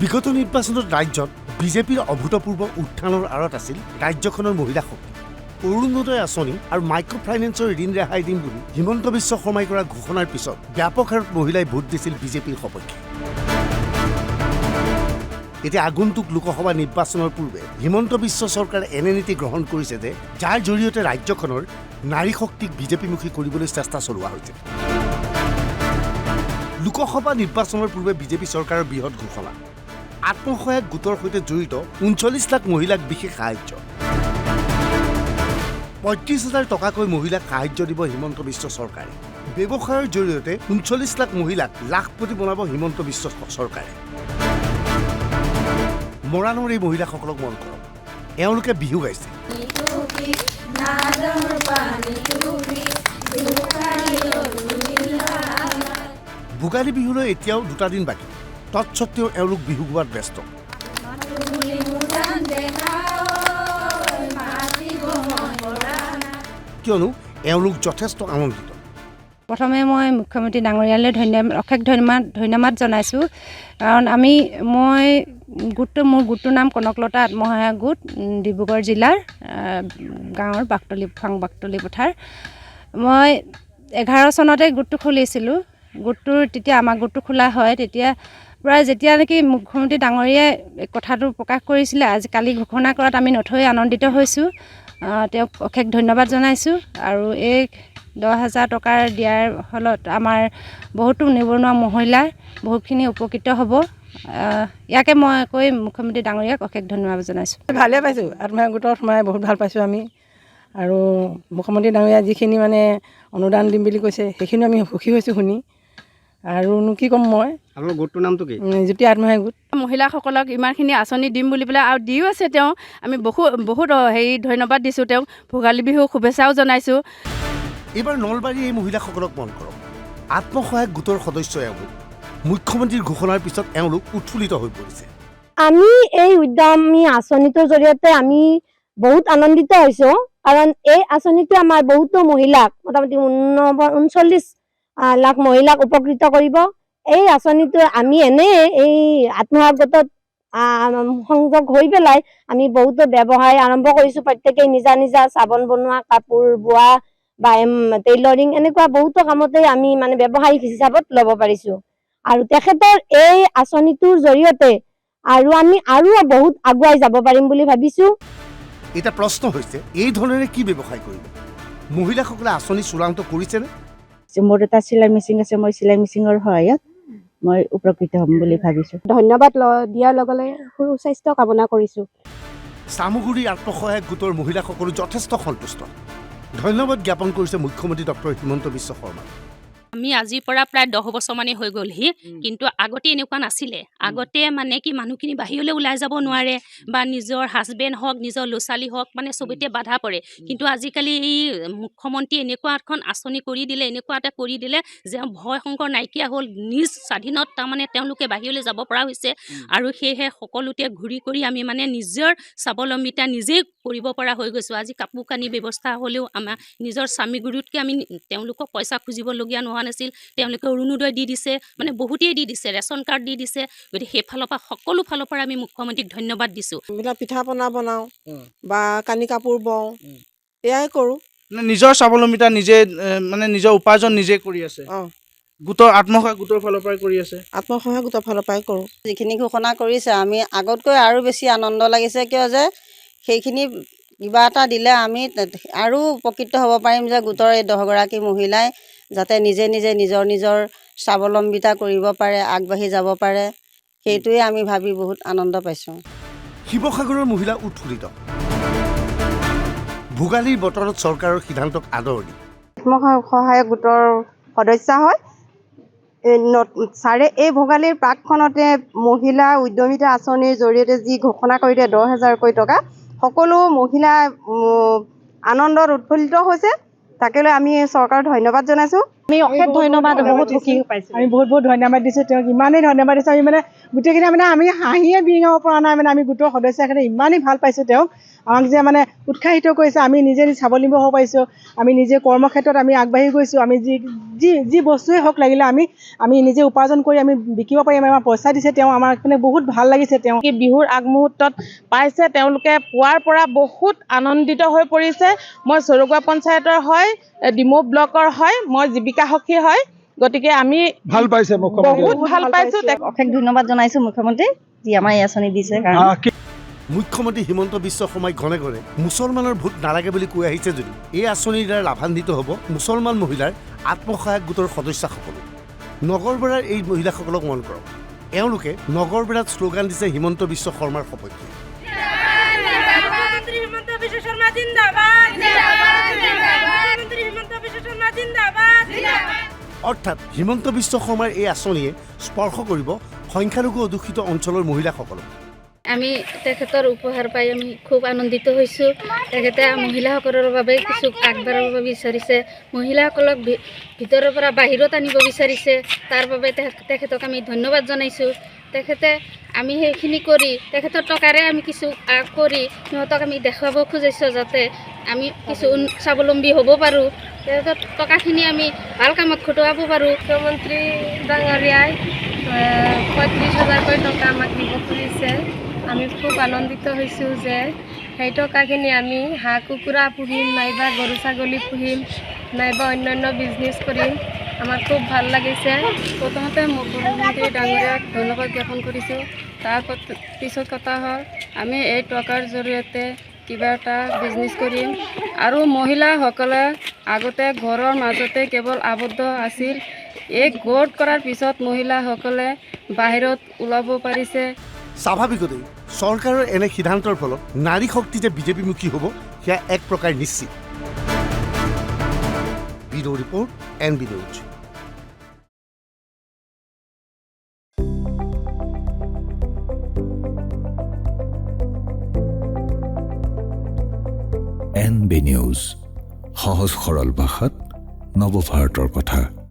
বিগত নিৰ্বাচনত ৰাজ্যত বিজেপিৰ অভূতপূৰ্ব উত্থানৰ আঁৰত আছিল ৰাজ্যখনৰ মহিলা শক্তি। অৰুণোদয় আঁচনি আৰু মাইক্ৰ' ফাইনেন্সৰ ঋণ ৰেহাই দিম বুলি হিমন্ত বিশ্ব শৰ্মাই কৰা ঘোষণাৰ পিছত ব্যাপক হাৰত মহিলাই ভোট দিছিল বিজেপিৰ সপক্ষে। এতিয়া আগন্তুক লোকসভা নিৰ্বাচনৰ পূৰ্বে হিমন্ত বিশ্ব চৰকাৰে এনে নীতি গ্ৰহণ কৰিছে যে, যাৰ জৰিয়তে ৰাজ্যখনৰ নাৰী শক্তিক বিজেপিমুখী কৰিবলৈ চেষ্টা চলোৱা হৈছে। লোকসভা নিৰ্বাচনৰ পূৰ্বে বিজেপি চৰকাৰৰ বৃহৎ ঘোষণা। আত্মসহায়ক গোটৰ সৈতে জড়িত ঊনচল্লিছ লাখ মহিলাক বিশেষ সাহায্য। পঁয়ত্ৰিছ হাজাৰ টকাকৈ মহিলাক সাহায্য দিব হিমন্ত বিশ্ব চৰকাৰে। ব্যৱসায়ৰ জৰিয়তে ঊনচল্লিছ লাখ মহিলাক লাখপতি বনাব হিমন্ত বিশ্ব চৰকাৰে। মৰাণৰ এই মহিলাসকলক মন কৰক। এওঁলোকে বিহু গাইছে। ভোগালী বিহুলৈ এতিয়াও দুটা দিন বাকী। তৎসত্বেও এওঁলোক বিহু গোৱাত ব্যস্ত। কিয়নো এওঁলোক যথেষ্ট আনন্দিত প্ৰথমে মই মুখ্যমন্ত্ৰী ডাঙৰীয়ালৈ ধন্যবাদ অশেষ ধন্যবাদ ধন্যবাদ জনাইছোঁ। কাৰণ আমি, মই গোটটো, মোৰ গোটটোৰ নাম কনকলতা আত্মসহায়ক গোট ডিব্ৰুগড় জিলাৰ গাঁৱৰ বাকতলি ফাং বাকতলি পথাৰ। মই এঘাৰ চনতে গোটটো খুলিছিলোঁ। গোটটোৰ, তেতিয়া আমাৰ গোটটো খোলা হয়, তেতিয়া প্ৰায় যেতিয়া নেকি মুখ্যমন্ত্ৰী ডাঙৰীয়াই কথাটো প্ৰকাশ কৰিছিলে আজি কালি ঘোষণা কৰাত আমি নথৈ আনন্দিত হৈছোঁ। তেওঁক অশেষ ধন্যবাদ জনাইছোঁ আৰু এই দহ হাজাৰ টকাৰ দিয়াৰ ফলত আমাৰ বহুতো নিবনুৱা মহিলা বহুতখিনি উপকৃত হ'ব। ইয়াকে মই কৈ মুখ্যমন্ত্ৰী ডাঙৰীয়াক অশেষ ধন্যবাদ জনাইছোঁ। ভালে পাইছোঁ আত্মসহায়ক গোটত সোমাই বহুত ভাল পাইছোঁ আমি। আৰু মুখ্যমন্ত্ৰী ডাঙৰীয়া যিখিনি মানে অনুদান দিম বুলি কৈছে সেইখিনি আমি সুখী হৈছোঁ শুনি। আৰুনো কি ক'ম মই? আপোনাৰ গোটটোৰ নামটো কি? জ্যোতি আত্মসহায়ক গোট। মহিলাসকলক ইমানখিনি আঁচনি দিম বুলি পেলাই আৰু দিও আছে তেওঁ। আমি বহু বহুত হেৰি ধন্যবাদ দিছোঁ তেওঁক। ভোগালী বিহু শুভেচ্ছাও জনাইছোঁ। এইবাৰ নলবাৰীৰ এই মহিলাসকলক মন কৰক। আত্মসহায়ক গোটৰ সদস্য এওঁলোক। মুখ্যমন্ত্ৰীৰ ঘোষণাৰ পিছত এওঁলোক উৎফুল্লিত হৈ পৰিছে। আমি এই উদ্যমী আঁচনিটোৰ জৰিয়তে আমি বহুত আনন্দিত হৈছোঁ। কাৰণ এই আঁচনিটো আমাৰ বহুতো মহিলাক মোটামুটি ঊন- ঊনচল্লিছ লাখ মহিলাক উপকৃত কৰিব। এই আঁচনিটো আমি এনে এই আত্মসহায়ক সংযোগ হৈ পেলাই আমি বহুতো ব্যৱসায় আৰম্ভ কৰিছোঁ। প্ৰত্যেকেই নিজা নিজা চাবোন বনোৱা, কাপোৰ বোৱা বা টেইলৰিং এনেকুৱা বহুতো কামতে আমি মানে ব্যৱসায়িক হিচাপত ল'ব পাৰিছোঁ। আৰু তেখেতৰ এই আঁচনিটোৰ জৰিয়তে আৰু আমি আৰু বহুত আগুৱাই যাব পাৰিম বুলি ভাবিছোঁ। এতিয়া প্ৰশ্ন হৈছে, এই ধৰণেৰে কি ব্যৱসায় কৰিব? মহিলাসকলে আঁচনি চূড়ান্ত কৰিছেনে? মোৰ এটা চিলাই মেচিন আছে মই চিলাই মেচিনৰ সহায়ত মই উপকৃত হ'ম বুলি ভাবিছোঁ। ধন্যবাদ ল- দিয়াৰ লগে লগে সুস্বাস্থ্য কামনা কৰিছোঁ। চামুগুৰি আত্মসহায়ক গোটৰ মহিলাসকলো যথেষ্ট সন্তুষ্ট। ধন্যবাদ জ্ঞাপন কৰিছে মুখ্যমন্ত্ৰী ডক্টৰ হিমন্ত বিশ্ব শৰ্মা আমি আজিৰ পৰা প্ৰায় দহ বছৰমানেই হৈ গ'লহি কিন্তু আগতে এনেকুৱা নাছিলে। আগতে মানে কি মানুহখিনি বাহিৰলৈ ওলাই যাব নোৱাৰে বা নিজৰ হাজবেণ্ড হওক নিজৰ ল'ৰা ছোৱালী হওক মানে চবতে বাধা পৰে। কিন্তু আজিকালি এই মুখ্যমন্ত্ৰীয়ে এনেকুৱা এখন আঁচনি কৰি দিলে এনেকুৱা এটা কৰি দিলে যে ভয় শংকৰ নাইকিয়া হ'ল। নিজ স্বাধীনত তাৰমানে তেওঁলোকে বাহিৰলৈ যাব পৰা হৈছে আৰু সেয়েহে সকলোতে ঘূৰি কৰি আমি মানে নিজৰ স্বাৱলম্বিতা নিজেই কৰিব পৰা হৈ গৈছোঁ। আজি কাপোৰ কানি ব্যৱস্থা হ'লেও আমাৰ নিজৰ স্বামী গুৰুতকৈ আমি তেওঁলোকক পইচা খুজিবলগীয়া নোহোৱা নাছিল। তেওঁলোকে অৰুণোদয় দি দিছে মানে বহুতেই দি দিছে ৰেচন কাৰ্ড দি দিছে। গতিকে সেইফালৰ পৰা সকলো ফালৰ পৰা আমি মুখ্যমন্ত্ৰীক ধন্যবাদ দিছোঁ। পিঠা পনা বনাওঁ বা কানি কাপোৰ বওঁ এয়াই কৰোঁ। নিজৰ স্বাৱলম্বিতা নিজে মানে নিজৰ উপাৰ্জন নিজে কৰি আছে। গোটৰ আত্মসহায়ক গোটৰ ফালৰ পৰাই কৰি আছে। আত্মসহায়ক গোটৰ ফালৰ পৰাই কৰোঁ। যিখিনি ঘোষণা কৰিছে আমি আগতকৈ আৰু বেছি আনন্দ লাগিছে। কিয় যে সেইখিনি কিবা এটা দিলে আমি আৰু উপকৃত হ'ব পাৰিম যে গোটৰ এই দহগৰাকী মহিলাই। যাতে নিজে নিজে নিজৰ নিজৰ স্বাৱলম্বিতা কৰিব পাৰে আগবাঢ়ি যাব পাৰে সেইটোৱে আমি ভাবি বহুত আনন্দ পাইছোঁ। শিৱসাগৰৰ মহিলা উৎফুল্লিত। ভোগালীৰ বতৰত চৰকাৰৰ সিদ্ধান্তক আদৰণি। আত্মসহায়ক সহায়ক গোটৰ সদস্য হয়। ছাৰে এই ভোগালীৰ প্ৰাকখনতে মহিলা উদ্যমিতা আঁচনিৰ জৰিয়তে যি ঘোষণা কৰি দিয়ে দহ হেজাৰকৈ টকা সকলো মহিলা আনন্দত উৎফুল্লিত হৈছে। তাকে লৈ আমি চৰকাৰক ধন্যবাদ জনাইছোঁ। আমি অশেষ ধন্যবাদ বহুত সুখী। পাইছোঁ আমি বহুত বহুত ধন্যবাদ দিছোঁ। তেওঁক ইমানেই ধন্যবাদ দিছোঁ। আমি মানে গোটেইখিনি মানে আমি হাঁহিয়ে বিৰিঙাব পৰা নাই মানে। আমি গোটৰ সদস্য এখনে ইমানেই ভাল পাইছোঁ তেওঁক। আমাক যে মানে উৎসাহিত কৰিছে আমি নিজে নিজে স্বাৱলম্বী হ'ব পাৰিছোঁ আমি নিজে কৰ্মক্ষেত্ৰত আমি আগবাঢ়ি গৈছোঁ আমি যি যি যি বস্তুৱেই হওক লাগিলে আমি আমি নিজে উপাৰ্জন কৰি আমি বিকিব পাৰিম আমাৰ পইচা দিছে তেওঁ আমাৰ মানে বহুত ভাল লাগিছে তেওঁ। কি বিহুৰ আগমুহূৰ্তত পাইছে তেওঁলোকে পোৱাৰ পৰা বহুত আনন্দিত হৈ পৰিছে। মই চৰুগুৱা পঞ্চায়তৰ হয় ডিমৌ ব্লকৰ হয় মই জীৱিকা সখী হয় গতিকে আমি ভাল পাইছে বহুত ভাল পাইছোঁ অশেষ ধন্যবাদ জনাইছোঁ মুখ্যমন্ত্ৰী যি আমাৰ এই আঁচনি দিছে কাৰণে মুখ্যমন্ত্ৰী হিমন্ত বিশ্ব শৰ্মাই ঘনে ঘনে মুছলমানৰ ভোট নালাগে বুলি কৈ আহিছে যদিও এই আঁচনিৰ দ্বাৰা লাভান্বিত হ'ব মুছলমান মহিলাৰ আত্মসহায়ক গোটৰ সদস্যসকলো। নগৰবেৰাৰ এই মহিলাসকলক মন কৰক। এওঁলোকে নগৰবেৰাত শ্লোগান দিছে হিমন্ত বিশ্ব শৰ্মাৰ সপক্ষে। অৰ্থাৎ হিমন্ত বিশ্ব শৰ্মাৰ এই আঁচনিয়ে স্পৰ্শ কৰিব সংখ্যালঘু অধ্যুষিত অঞ্চলৰ মহিলাসকলক। আমি তেখেতৰ উপহাৰ পাই আমি খুব আনন্দিত হৈছোঁ। তেখেতে মহিলাসকলৰ বাবে কিছু আগবাঢ়াব বিচাৰিছে। মহিলাসকলক ভিতৰৰ পৰা বাহিৰত আনিব বিচাৰিছে। তাৰ বাবে তেখ- তেখেতক আমি ধন্যবাদ জনাইছোঁ। তেখেতে আমি সেইখিনি কৰি, তেখেতৰ টকাৰে আমি কিছু কৰি সিহঁতক আমি দেখুৱাব খুজিছোঁ যাতে আমি কিছু স্বাৱলম্বী হ'ব পাৰোঁ। তেখেতৰ টকাখিনি আমি ভালো কামত খটুৱাব পাৰোঁ। মুখ্যমন্ত্ৰী ডাঙৰীয়াই পঁয়ত্ৰিছ হাজাৰকৈ টকা আমাক দিব খুজিছে। আমি খুব আনন্দিত হৈছোঁ যে সেই টকাখিনি আমি হাঁহ, কুকুৰা পুহিম, নাইবা গৰু, ছাগলী পুহিম, নাইবা অন্যান্য বিজনেছ কৰিম। আমাৰ খুব ভালো লাগিছে। প্ৰথমতে মুখ্যমন্ত্ৰী ডাঙৰীয়াক ধন্যবাদ জ্ঞাপন কৰিছোঁ। তাৰ পিছত কথা হ'ল, আমি এই টকাৰ জৰিয়তে কিবা এটা বিজনেছ কৰিম। আৰু মহিলাসকলে আগতে ঘৰৰ মাজতে কেৱল আবদ্ধ আছিল। এই গোট কৰাৰ পিছত মহিলাসকলে বাহিৰত ওলাব পাৰিছে। স্বাভাৱিকতেই চৰকাৰৰ এনে সিদ্ধান্তৰ ফলত নাৰী শক্তি যে বিজেপিমুখী হ'ব, সেয়া এক প্ৰকাৰ নিশ্চিত। Bureau' report N B news. N B news, সহজ সৰল ভাষাত নৱভাৰতৰ কথা।